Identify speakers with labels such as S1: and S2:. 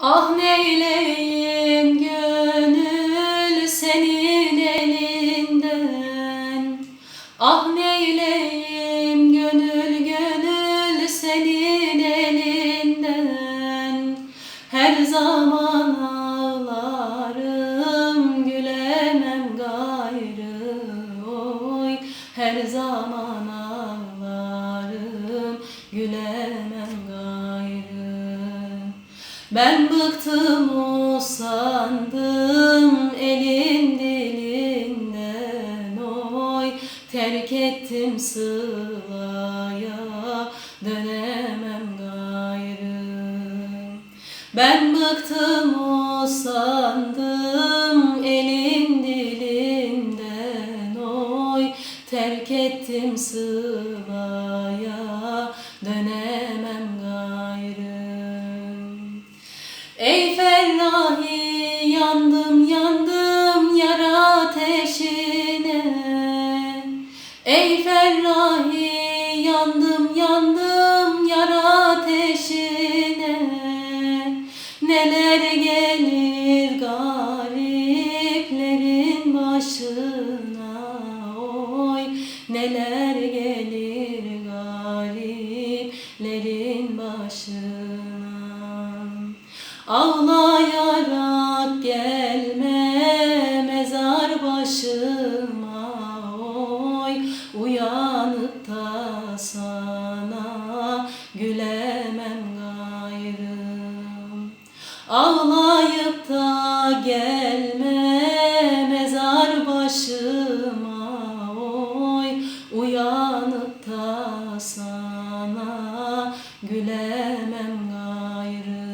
S1: Ah neyleyim gönül senin elinden. Ah neyleyim gönül gönül senin elinden. Her zaman ağlarım gülemem gayrı oy. Her zaman ağlarım gülemem gayrı ben bıktım usandım elin dilinden oy. Terk ettim sılaya dönemem gayrı. Ben bıktım usandım elin dilinden oy. Terk ettim sılaya dönemem gayrı Ey Ferrahi yandım yandım yara ateşine. Ey Ferrahi yandım yandım yara ateşine. Neler gelir gariplerin başına? Oy Neler gelir gariplerin başına Ağlayarak gelme mezar başıma oy. Uyanıp da sana gülemem gayrım. Ağlayıp da gelme mezar başıma oy. Uyanıp da sana gülemem gayrım.